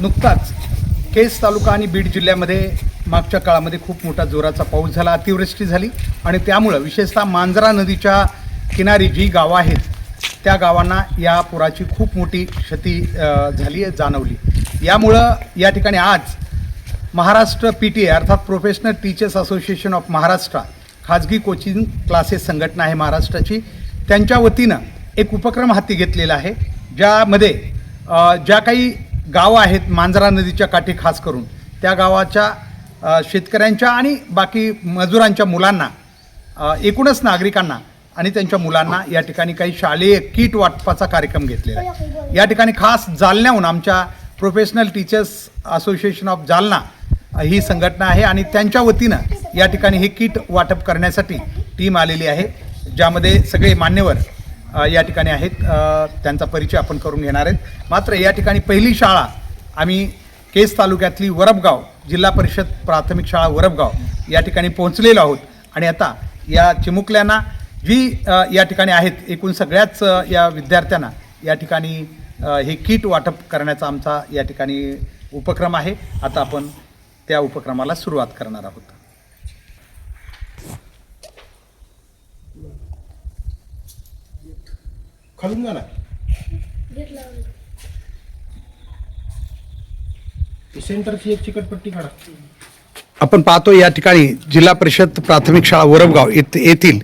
नुकताच केस तालुका आणि बीड जिल्ह्यामध्ये मागच्या काळामध्ये खूप मोठा जोराचा पाऊस झाला अतिवृष्टी झाली आणि त्यामुळं विशेषतः मांजरा नदीच्या किनारी जी गावं आहेत त्या गावांना या पुराची खूप मोठी क्षती झाली आहे जाणवली. यामुळं या ठिकाणी आज महाराष्ट्र पी टी ए अर्थात professional teachers association of Maharashtra खाजगी कोचिंग क्लासेस संघटना आहे महाराष्ट्राची त्यांच्या वतीनं एक उपक्रम हाती घेतलेला आहे ज्यामध्ये ज्या काही गावं आहेत मांजरा नदीच्या काठी खास करून त्या गावाच्या शेतकऱ्यांच्या आणि बाकी मजुरांच्या मुलांना एकूणच नागरिकांना आणि त्यांच्या मुलांना या ठिकाणी काही शालेय किट वाटपाचा कार्यक्रम घेतलेला आहे. या ठिकाणी खास जालन्याहून आमच्या professional teachers association of Jalna ही संघटना आहे आणि त्यांच्या वतीनं या ठिकाणी हे किट वाटप करण्यासाठी टीम आलेली आहे ज्यामध्ये सगळे मान्यवर या ठिकाणी आहेत. त्यांचा परिचय आपण करून घेणार आहेत. मात्र या ठिकाणी पहिली शाळा आम्ही केस तालुक्यातली वरबगाव जिल्हा परिषद प्राथमिक शाळा वरबगाव या ठिकाणी पोहोचलेलो आहोत. आणि आता या चिमुकल्यांना जी या ठिकाणी आहेत एकूण सगळ्याच या विद्यार्थ्यांना या ठिकाणी हे किट वाटप करण्याचा आमचा या ठिकाणी उपक्रम आहे. आता आपण त्या उपक्रमाला सुरुवात करणार आहोत. खालून जा ना. सेंटरची एक चिकटपट्टी काढा. आपण पाहतो या ठिकाणी जिल्हा परिषद प्राथमिक शाळा वरबगाव येथ येथील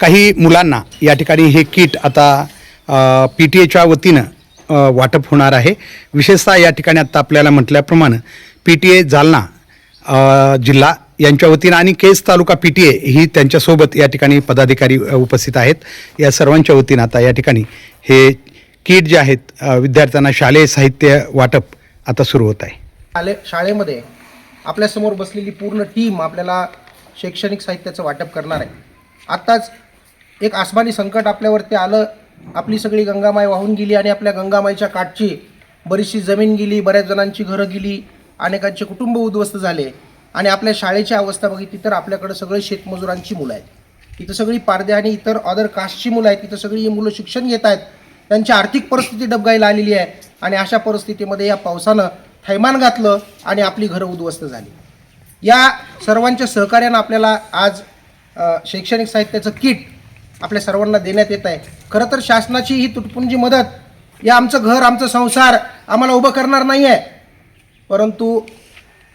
काही मुलांना या ठिकाणी हे किट आता पी टी एच्या वतीनं अ, वाटप होणार आहे. विशेषतः या ठिकाणी आता आपल्याला म्हटल्याप्रमाणे पी टी ए जालना अ, जिल्हा यांच्या वतीनं आणि केस तालुका पी टी ए ही त्यांच्यासोबत या ठिकाणी पदाधिकारी उपस्थित आहेत. या सर्वांच्या वतीनं आता या ठिकाणी हे किट जे आहेत विद्यार्थ्यांना शालेय साहित्य वाटप आता सुरू होत आहे. शाले शाळेमध्ये आपल्यासमोर बसलेली पूर्ण टीम आपल्याला शैक्षणिक साहित्याचं वाटप करणार आहे. आत्ताच एक आसमानी संकट आपल्यावरती आलं. आपली सगळी गंगामाय वाहून गेली आणि आपल्या गंगामाईच्या काठची बरीचशी जमीन गेली बऱ्याच जणांची घरं गेली अनेकांचे कुटुंब उद्ध्वस्त झाले. आणि आपल्या शाळेची अवस्था बघितली तर आपल्याकडे सगळे शेतमजुरांची मुलं आहेत. तिथं सगळी पारदे आणि इतर अदर कास्टची मुलं आहेत. तिथं सगळी ही मुलं शिक्षण घेत आहेत. त्यांची आर्थिक परिस्थिती डबगायला आलेली आहे. आणि अशा परिस्थितीमध्ये या पावसानं थैमान घातलं आणि आपली घरं उद्ध्वस्त झाली. या सर्वांच्या सहकार्यानं आपल्याला आज शैक्षणिक साहित्याचं किट आपल्या सर्वांना देण्यात येत आहे. खरं तर शासनाची ही तुटपुंजी मदत या आमचं घर आमचं संसार आम्हाला उभं करणार नाही आहे परंतु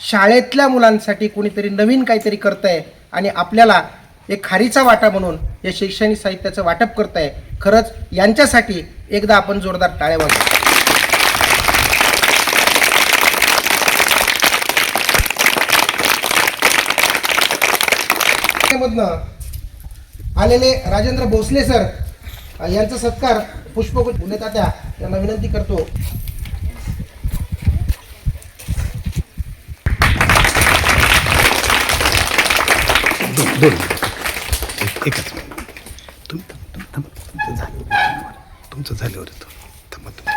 शाळेतल्या मुलांसाठी कोणीतरी नवीन काहीतरी करत आहे आणि आपल्याला एक खारीचा वाटा म्हणून या शैक्षणिक साहित्याचं वाटप करत आहे खरंच यांच्यासाठी एकदा आपण जोरदार टाळ्या वाजवू. आलेले राजेंद्र भोसले सर यांचा सत्कार पुष्पगुच्छ पुणे तात्या यांना विनंती करतो. दोन एक- एकच तुम्ही तुम- तुम- तुमचं झालं. तुमचं झाल्यावर येतो. थांबा तुम्ही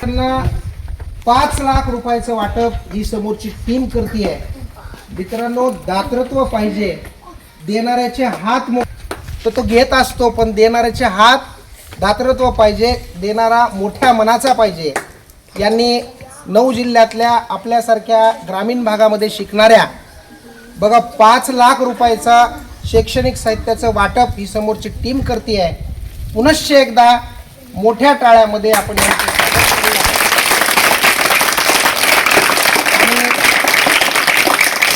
त्यांना पाच लाख रुपयाचं वाटप ही समोरची टीम करते आहे मित्रांनो दातृत्व पाहिजे. देणाऱ्याचे हात मो- तर तो घेत असतो पण देणाऱ्याचे हात दातृत्व पाहिजे. देणारा मोठ्या मनाचा पाहिजे. यांनी नऊ जिल्ह्यातल्या आपल्यासारख्या ग्रामीण भागामध्ये शिकणाऱ्या बघा पाच लाख रुपयाचा शैक्षणिक साहित्याचं वाटप ही समोरची टीम करते आहे पुनश्च एकदा मोठ्या टाळ्यामध्ये आपण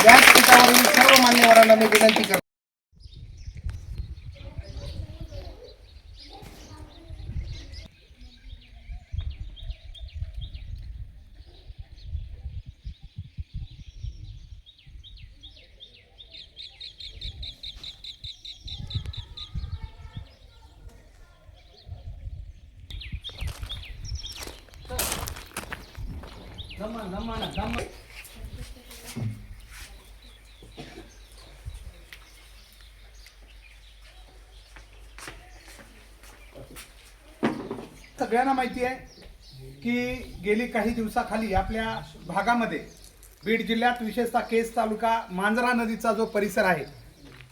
यांचं स्वागत सर्व मान्यवरांना मी विनंती करतो. सगळ्यांना माहिती आहे की गेली काही दिवसाखाली आपल्या भागामध्ये बीड जिल्ह्यात विशेषतः केस तालुका मांजरा नदीचा जो परिसर आहे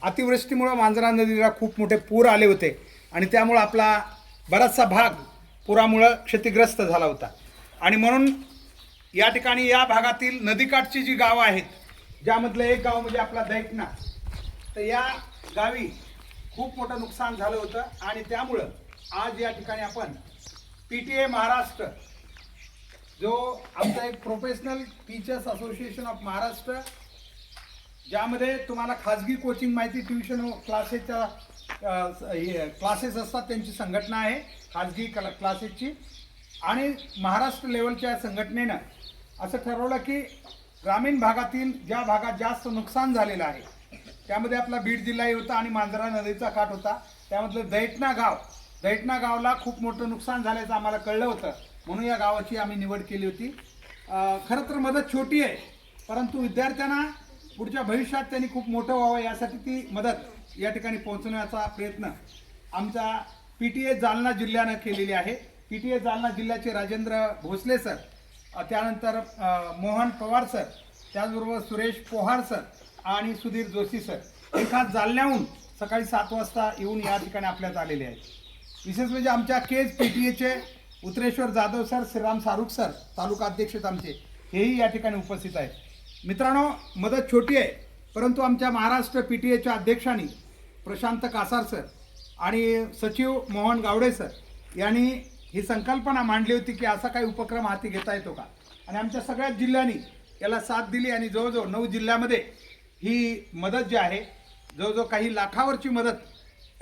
अतिवृष्टीमुळं मांजरा नदीला खूप मोठे पूर आले होते आणि त्यामुळं आपला बराचसा भाग पुरामुळं क्षतिग्रस्त झाला होता. आणि म्हणून या ठिकाणी या भागातील नदीकाठची जी गावं आहेत ज्यामधलं एक गाव म्हणजे आपला दैटना तर या गावी खूप मोठं नुकसान झालं होतं आणि त्यामुळं आज या ठिकाणी आपण पी टी ए महाराष्ट्र जो आमचा एक professional teachers association of Maharashtra ज्यामध्ये तुम्हाला खाजगी कोचिंग माहिती ट्युशन क्लासेसच्या क्लासेस असतात त्यांची संघटना आहे खाजगी कला क्लासेसची आणि महाराष्ट्र लेवलच्या संघटनेनं असं ठरवलं की ग्रामीण भागातील ज्या भागात जास्त नुकसान झालेलं आहे त्यामध्ये आपला बीड जिल्हाही होता आणि मांजरा नदीचा काठ होता. त्यामधलं दैटना गाव दैटना गावला खूप मोठं नुकसान झाल्याचं आम्हाला कळलं होतं. म्हणून या गावाची आम्ही निवड केली होती. खरं तर मदत छोटी आहे परंतु विद्यार्थ्यांना पुढच्या भविष्यात त्यांनी खूप मोठं व्हावं यासाठी ती मदत या ठिकाणी पोहोचवण्याचा प्रयत्न आमचा पी टी ए जालना जिल्ह्यानं केलेली आहे. पी टी ए जालना जिल्ह्याचे राजेंद्र भोसले सर त्यानंतर मोहन पवार सर त्याचबरोबर सुरेश पोहार सर आणि सुधीर जोशी सर. हे खास जालन्याहून सकाळी सात वाजता येऊन या ठिकाणी आपल्यात आलेले आहेत. विशेष म्हणजे आमच्या केज पी टी एचे उत्रेश्वर जाधव सर श्रीराम सारुख सर तालुका अध्यक्ष आमचे. हेही या ठिकाणी उपस्थित आहेत. मित्रांनो मदत छोटी आहे परंतु आमच्या महाराष्ट्र पी टी एच्या अध्यक्षांनी प्रशांत कासार सर आणि सचिव मोहन गावडे सर यांनी ही संकल्पना मांडली होती की असा काही उपक्रम हाती घेता येतो का? आणि आमच्या सगळ्याच जिल्ह्यांनी याला साथ दिली आणि जवळजवळ नऊ जिल्ह्यामध्ये ही मदत जी आहे जवळजवळ काही लाखावरची मदत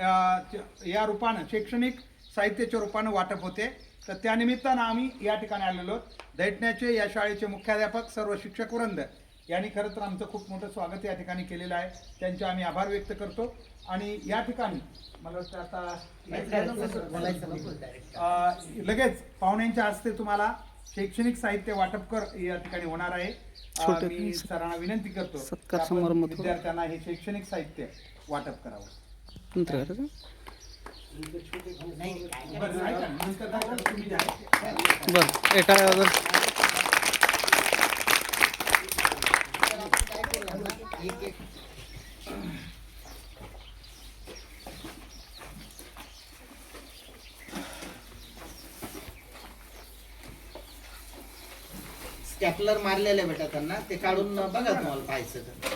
या रूपानं शैक्षणिक साहित्याच्या रूपानं वाटप होते. तर त्यानिमित्तानं आम्ही या ठिकाणी आलेलो आहोत. दैटण्याचे या शाळेचे मुख्याध्यापक सर्व शिक्षक वृंद यांनी खरं तर आमचं खूप मोठं स्वागत या ठिकाणी केलेलं आहे. त्यांचे आम्ही आभार व्यक्त करतो. आणि या ठिकाणी मला वाटतं आता अ, लगेच पाहुण्यांच्या हस्ते तुम्हाला शैक्षणिक साहित्य वाटप कर या ठिकाणी होणार आहे. मी सरांना विनंती करतो. विद्यार्थ्यांना हे शैक्षणिक साहित्य वाटप करावं? बरं, ऐका, एका अगर स्टॅपलर मारलेलं बेटा त्यांना. ते काढून बघा तुम्हाला पाहायचं तर.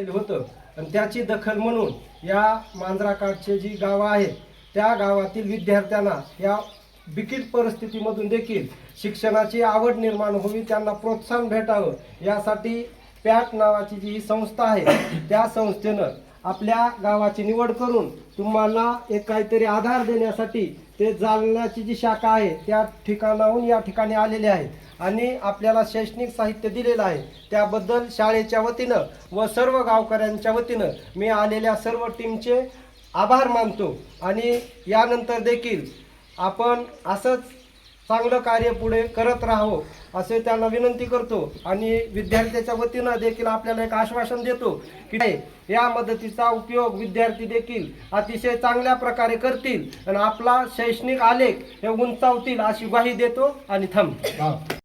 घेतलेलं होतं. आणि त्याची दखल म्हणून या मांजराकाठचे जी गावं आहेत त्या गावातील विद्यार्थ्यांना या बिकीट परिस्थितीमधून देखील शिक्षणाची आवड निर्माण होवी त्यांना प्रोत्साहन भेटावं यासाठी पॅट नावाची जी ही संस्था आहे त्या संस्थेनं आपल्या गावाची निवड करून तुम्हाला एक काहीतरी आधार देण्यासाठी ते जालन्याची जी शाखा आहे त्या ठिकाणाहून या ठिकाणी आलेले आहेत. आणि आपल्याला शैक्षणिक साहित्य दिलेलं आहे. त्याबद्दल शाळेच्या वतीनं व सर्व गावकऱ्यांच्या वतीनं मी आलेल्या सर्व टीमचे आभार मानतो. आणि यानंतर देखील आपण असंच चांगलं कार्य पुढे करत राहावं असे त्यांना विनंती करतो. आणि विद्यार्थ्याच्या वतीनं देखील आपल्याला एक आश्वासन देतो की नाही, या मदतीचा उपयोग विद्यार्थी देखील अतिशय चांगल्या प्रकारे करतील. आणि आपला शैक्षणिक आलेख हे उंचावतील अशी ग्वाही देतो आणि थांबतो.